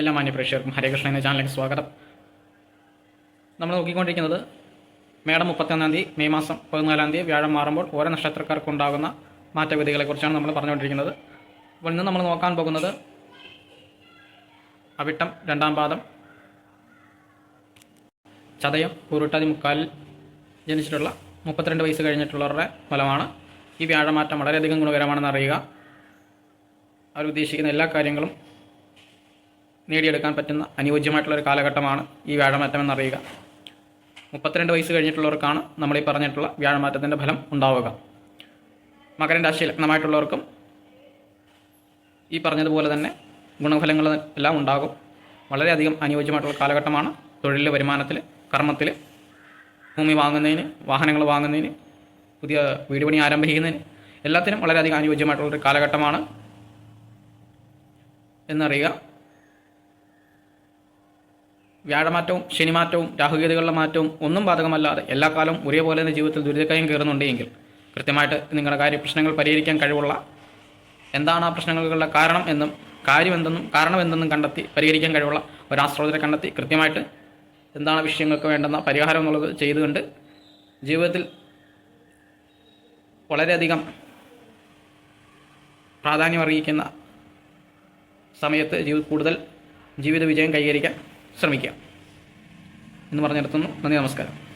എല്ലാ മാന്യ പ്രേക്ഷകർക്കും ഹരേകൃഷ്ണ എന്ന ചാനലിലേക്ക് സ്വാഗതം. നമ്മൾ നോക്കിക്കൊണ്ടിരിക്കുന്നത് മേടം മുപ്പത്തൊന്നാം തീയതി മെയ് മാസം പതിനാലാം തീയതി വ്യാഴം മാറുമ്പോൾ ഓരോ നക്ഷത്രക്കാർക്ക് ഉണ്ടാകുന്ന മാറ്റഗതികളെക്കുറിച്ചാണ് നമ്മൾ പറഞ്ഞുകൊണ്ടിരിക്കുന്നത്. അപ്പോൾ ഇന്ന് നമ്മൾ നോക്കാൻ പോകുന്നത് അവിട്ടം രണ്ടാം പാദം ചതയം ഉരുട്ടാതി മുക്കാലിൽ ജനിച്ചിട്ടുള്ള മുപ്പത്തിരണ്ട് വയസ്സ് കഴിഞ്ഞിട്ടുള്ളവരുടെ ഫലമാണ്. ഈ വ്യാഴമാറ്റം വളരെയധികം ഗുണകരമാണെന്ന് അറിയുക. അവർ ഉദ്ദേശിക്കുന്ന എല്ലാ കാര്യങ്ങളും നേടിയെടുക്കാൻ പറ്റുന്ന അനുയോജ്യമായിട്ടുള്ള ഒരു കാലഘട്ടമാണ് ഈ വ്യാഴമാറ്റം എന്നറിയുക. മുപ്പത്തിരണ്ട് വയസ്സ് കഴിഞ്ഞിട്ടുള്ളവർക്കാണ് നമ്മൾ ഈ പറഞ്ഞിട്ടുള്ള വ്യാഴമാറ്റത്തിന്റെ ഫലം ഉണ്ടാവുക. മകരൻ രാശി ലഗ്നമായിട്ടുള്ളവർക്കും ഈ പറഞ്ഞതുപോലെ തന്നെ ഗുണഫലങ്ങൾ എല്ലാം ഉണ്ടാകും. വളരെയധികം അനുയോജ്യമായിട്ടുള്ള കാലഘട്ടമാണ്. തൊഴിൽ വരുമാനത്തിൽ കർമ്മത്തിൽ ഭൂമി വാങ്ങുന്നതിന് വാഹനങ്ങൾ വാങ്ങുന്നതിന് പുതിയ വീട് പണി ആരംഭിക്കുന്നതിന് എല്ലാത്തിനും വളരെയധികം അനുയോജ്യമായിട്ടുള്ളൊരു കാലഘട്ടമാണ് എന്നറിയുക. വ്യാഴമാറ്റവും ശനിമാറ്റവും രാഹുഗീതകളുടെ മാറ്റവും ഒന്നും ബാധകമല്ലാതെ എല്ലാ കാലവും ഒരേപോലെ തന്നെ ജീവിതത്തിൽ ദുരിതക്കയം കയറുന്നുണ്ടെങ്കിൽ കൃത്യമായിട്ട് നിങ്ങളുടെ കാര്യ പ്രശ്നങ്ങൾ പരിഹരിക്കാൻ കഴിവുള്ള എന്താണ് ആ പ്രശ്നങ്ങളുടെ കാരണം എന്നും കാര്യമെന്തെന്നും കാരണമെന്തെന്നും കണ്ടെത്തി പരിഹരിക്കാൻ കഴിവുള്ള ഒരു ആശ്രോതരെ കണ്ടെത്തി കൃത്യമായിട്ട് എന്താണ് വിഷയങ്ങൾക്ക് വേണ്ടുന്ന പരിഹാരം എന്നുള്ളത് ചെയ്തുകൊണ്ട് ജീവിതത്തിൽ വളരെയധികം പ്രാധാന്യം അറിയിക്കുന്ന സമയത്ത് ജീവിത കൂടുതൽ ജീവിത വിജയം കൈവരിക്കാൻ ശ്രമിക്കുക. എന്ന് പറഞ്ഞിടത്തുനിന്ന് നന്ദി നമസ്കാരം.